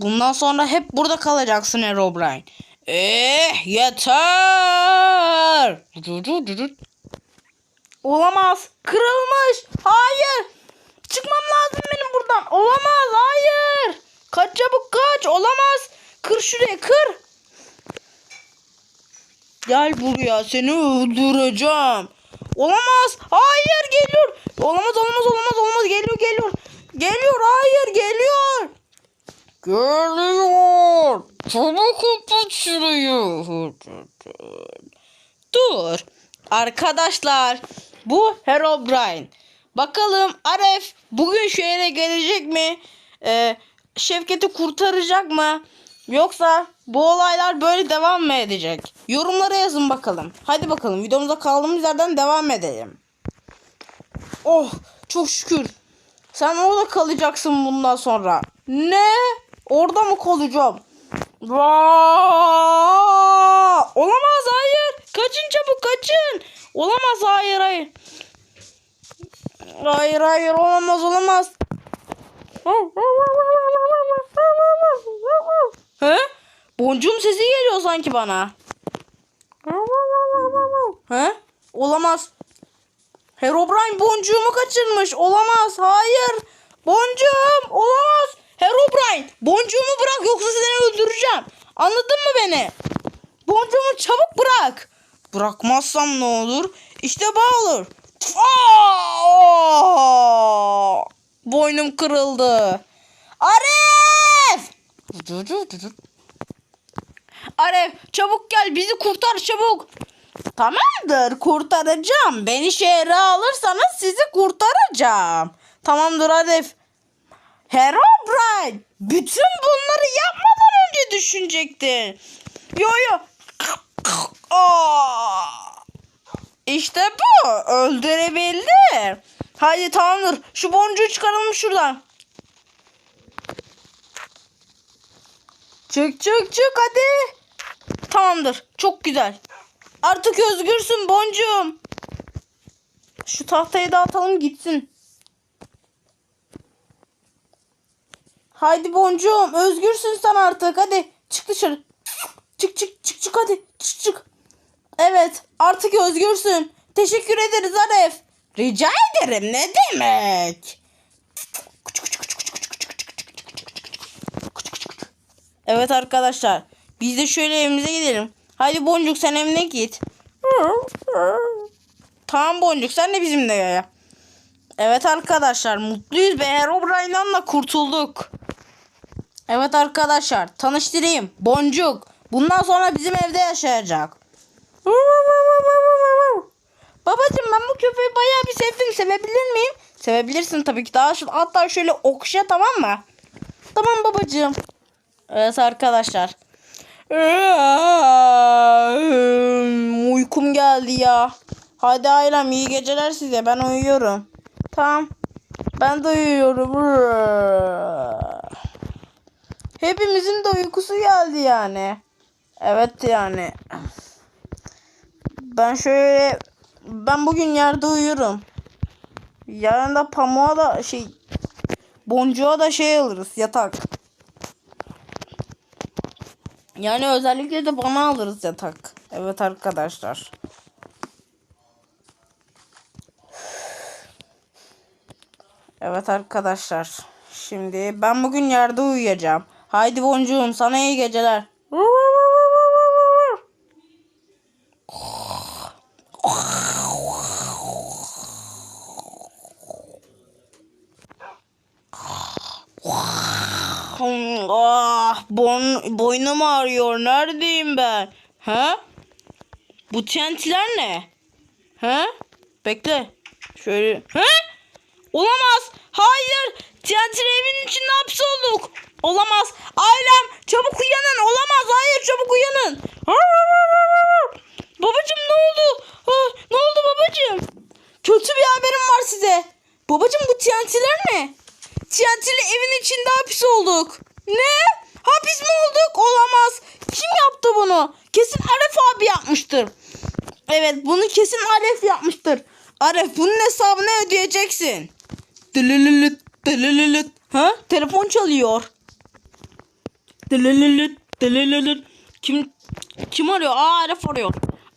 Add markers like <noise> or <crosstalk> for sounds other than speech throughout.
Bundan sonra hep burada kalacaksın Herobrine. Eh yeter. Olamaz. Kırılmış. Hayır. Çıkmam lazım benim buradan. Olamaz. Hayır. Kaç çabuk kaç. Olamaz. Kır şuraya kır. Gel buraya seni öldüreceğim. Olamaz. Hayır geliyor. Olamaz olamaz olamaz olamaz. Geliyor geliyor. Geliyor hayır geliyor. Geliyor. Çabuk kapat şurayı. Dur. Arkadaşlar bu Herobrine. Bakalım Aref bugün şu yere gelecek mi? Ee, Şevket'i kurtaracak mı? Yoksa bu olaylar böyle devam mı edecek? Yorumlara yazın bakalım. Hadi bakalım videomuza kaldığımız yerden devam edelim. Oh çok şükür. Sen orada kalacaksın bundan sonra. Ne? Orada mı kalacağım? Olamaz hayır. Kaçın çabuk kaçın. Olamaz hayır hayır. Hayır hayır olamaz olamaz. He? Boncuğum sesi geliyor sanki bana. He? Olamaz. Herobrine boncuğumu kaçırmış. Olamaz. Hayır. Boncuğum. Olamaz. Herobrine. Boncuğumu bırak yoksa seni öldüreceğim. Anladın mı beni? Boncuğumu çabuk bırak. Bırakmazsam ne olur? İşte bu olur. Boynum kırıldı. Arif! Arif çabuk gel bizi kurtar çabuk. Tamamdır kurtaracağım. Beni şehre alırsanız sizi kurtaracağım. Tamamdır Arif. Herobrine bütün bunları yapmadan önce düşünecektin. Yo yo. Aa! İşte bu. Öldürebildi. Hadi tamamdır. Şu boncuğu çıkaralım şuradan. Çık çık çık hadi. Tamamdır. Çok güzel. Artık özgürsün boncuğum. Şu tahtayı da atalım gitsin. Haydi boncuğum özgürsün sen artık hadi çık dışarı. Çık çık çık çık hadi çık çık. Evet artık özgürsün. Teşekkür ederiz Aref. Rica ederim ne demek. Evet arkadaşlar biz de şöyle evimize gidelim. Haydi Boncuk sen evine git. Tamam Boncuk sen de bizimle ya. Evet arkadaşlar mutluyuz ve Herobrine'dan da kurtulduk. Evet arkadaşlar tanıştırayım. Boncuk. Bundan sonra bizim evde yaşayacak. Babacım ben bu köpeği bayağı bir sevdim. Sevebilir miyim? Sevebilirsin tabii ki. Daha şu, hatta şöyle okşa tamam mı? Tamam babacığım. Evet arkadaşlar. Uykum geldi ya. Hadi ailem iyi geceler size. Ben uyuyorum. Tamam. Ben de uyuyorum. Hepimizin de uykusu geldi yani. Evet yani. Ben şöyle ben bugün yerde uyuyorum. Yarın da pamuğa da şey boncuğa da şey alırız yatak. Yani özellikle de bana alırız yatak. Evet arkadaşlar. Evet arkadaşlar. Şimdi ben bugün yerde uyuyacağım. Haydi boncuğum sana iyi geceler. Ah, bon, boynum ağrıyor. Neredeyim ben? Ha? Bu TNT'ler ne? Ha? Bekle. Şöyle. Ha? Olamaz. Hayır. TNT evin içinde hapsolduk. Olamaz. Ailem çabuk uyanın. Olamaz. Hayır çabuk uyanın. <laughs> Babacım ne oldu? Ne oldu babacım? Kötü bir haberim var size. Babacım bu TNT'ler ne? TNT'li evin içinde hapis olduk. Ne? Hapis mi olduk? Olamaz. Kim yaptı bunu? Kesin Aref abi yapmıştır. Evet bunu kesin Aref yapmıştır. Aref bunun hesabını ödeyeceksin. Dılılılıt dılılılıt. Ha? Telefon çalıyor. Dılılılıt, dılılılıt. Kim kim arıyor? Aa Arif arıyor.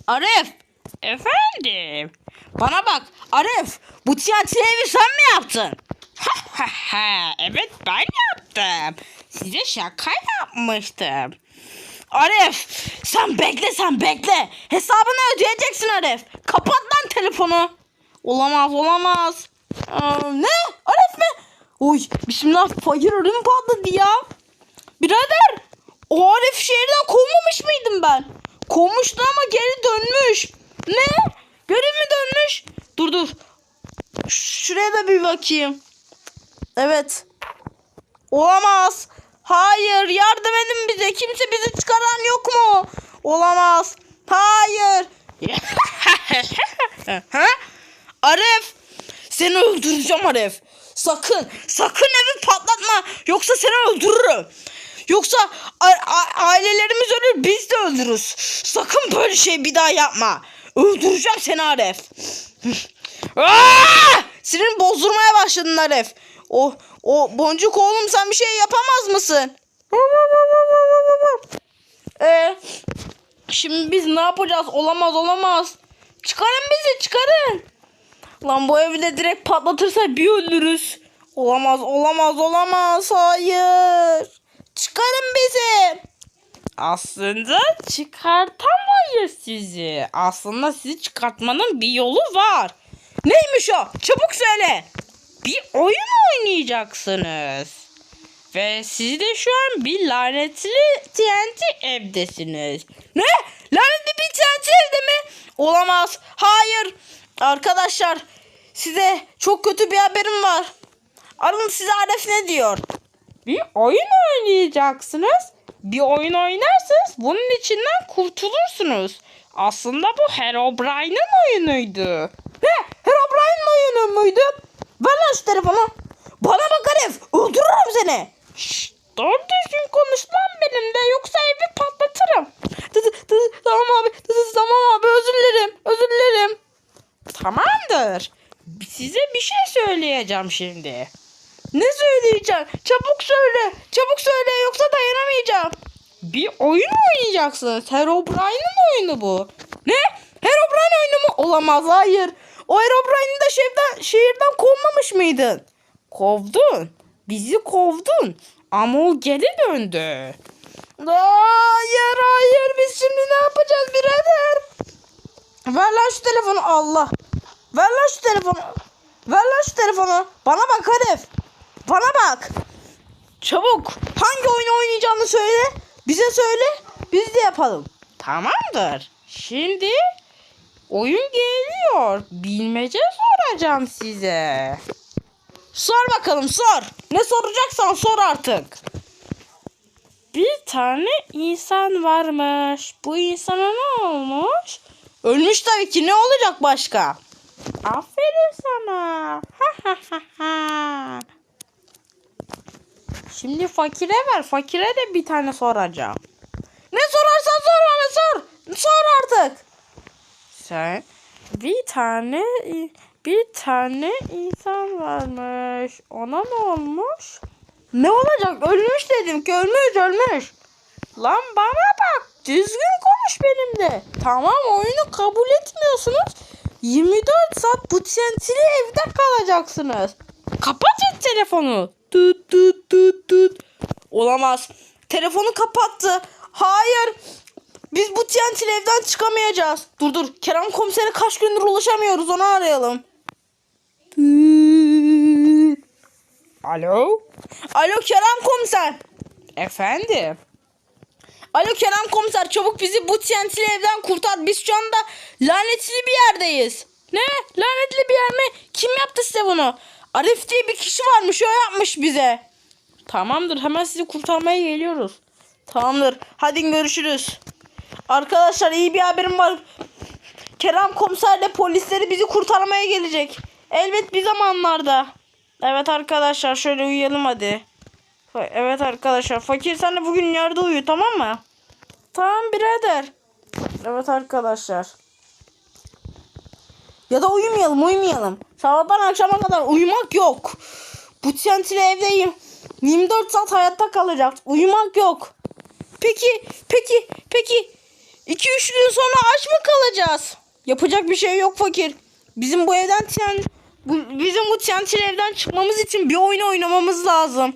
Arif. Efendim. Bana bak Arif. Bu tiyatro evi sen mi yaptın? evet ben yaptım. Size şaka yapmıştım. Arif sen bekle sen bekle. Hesabını ödeyeceksin Arif. Kapat lan telefonu. Olamaz olamaz. Ne? Arif mi? Oy bismillah fakir ödüm patladı ya. Birader o Arif şehirden kovmamış mıydım ben? Kovmuştu ama geri dönmüş. Ne? Geri mi dönmüş? Dur dur. Şuraya da bir bakayım. Evet. Olamaz. Hayır yardım edin bize. Kimse bizi çıkaran yok mu? Olamaz. Hayır. <laughs> ha? Arif. Seni öldüreceğim Arif. Sakın, sakın evi patlatma. Yoksa seni öldürürüm. Yoksa ailelerimiz ölür, biz de ölürüz. Sakın böyle şey bir daha yapma. Öldüreceğim seni Arif. Aa! Sinirini bozdurmaya başladın Arif. O, o boncuk oğlum sen bir şey yapamaz mısın? Ee, şimdi biz ne yapacağız? Olamaz olamaz. Çıkarın bizi çıkarın. Lan bu evi de direkt patlatırsa bir ölürüz. Olamaz olamaz olamaz. Hayır. Çıkarın bizi. Aslında çıkartamayız sizi. Aslında sizi çıkartmanın bir yolu var. Neymiş o? Çabuk söyle. Bir oyun oynayacaksınız. Ve siz de şu an bir lanetli TNT evdesiniz. Ne? Lanetli bir TNT evde mi? Olamaz. Hayır. Arkadaşlar size çok kötü bir haberim var. Arın size Aref ne diyor? Bir oyun oynayacaksınız. Bir oyun oynarsanız bunun içinden kurtulursunuz. Aslında bu Herobrine'in oyunuydu. Ne? Herobrine'in oyunu muydu? Ver lan şu telefonu. Bana bak Arif. Öldürürüm seni. Şşş. Doğru düzgün konuş lan benimle yoksa evi patlatırım. Tamam abi. Tamam abi özür dilerim. Özür dilerim. Tamamdır. Size bir şey söyleyeceğim şimdi. Ne söyleyeceğim? Çabuk söyle. Çabuk söyle yoksa dayanamayacağım. Bir oyun oynayacaksınız. Herobrine'in oyunu bu. Ne? Herobrine oyunu mu? Olamaz hayır. O Herobrine'i de şehirden, şehirden kovmamış mıydın? Kovdun. Bizi kovdun. Ama o geri döndü. Hayır hayır biz şimdi ne yapacağız birader? Ver lan şu telefonu Allah. Ver lan şu telefonu. Ver lan şu telefonu. Bana bak Arif. Bana bak. Çabuk. Hangi oyunu oynayacağını söyle. Bize söyle. Biz de yapalım. Tamamdır. Şimdi oyun geliyor. Bilmece soracağım size. Sor bakalım sor. Ne soracaksan sor artık. Bir tane insan varmış. Bu insana ne olmuş? Ölmüş tabii ki. Ne olacak başka? Aferin sana. Ha ha ha. Şimdi fakire ver. Fakire de bir tane soracağım. Ne sorarsan sor bana sor. Sor artık. Sen bir tane bir tane insan varmış. Ona ne olmuş? Ne olacak? Ölmüş dedim ki ölmüş ölmüş. Lan bana bak. Düzgün konuş benimle. Tamam oyunu kabul etmiyorsunuz. 24 saat bu tentili evde kalacaksınız. Kapatın telefonu. Tut tut tut tut. Olamaz. Telefonu kapattı. Hayır. Biz bu tentili evden çıkamayacağız. Dur dur. Kerem komisere kaç gündür ulaşamıyoruz. Onu arayalım. Alo? Alo Kerem komiser. Efendim? Alo Kerem komiser çabuk bizi bu TNT'li evden kurtar. Biz şu anda lanetli bir yerdeyiz. Ne? Lanetli bir yer mi? Kim yaptı size bunu? Arif diye bir kişi varmış o yapmış bize. Tamamdır hemen sizi kurtarmaya geliyoruz. Tamamdır hadi görüşürüz. Arkadaşlar iyi bir haberim var. Kerem komiserle polisleri bizi kurtarmaya gelecek. Elbet bir zamanlarda. Evet arkadaşlar şöyle uyuyalım hadi. Evet arkadaşlar fakir sen de bugün yerde uyu tamam mı? Tamam birader. Evet arkadaşlar. Ya da uyumayalım uyumayalım. Sabahtan akşama kadar uyumak yok. Bu tentili evdeyim. 24 saat hayatta kalacak. Uyumak yok. Peki, peki, peki. 2-3 gün sonra aç mı kalacağız? Yapacak bir şey yok fakir. Bizim bu evden TN, bu, bizim bu TNT evden çıkmamız için bir oyun oynamamız lazım.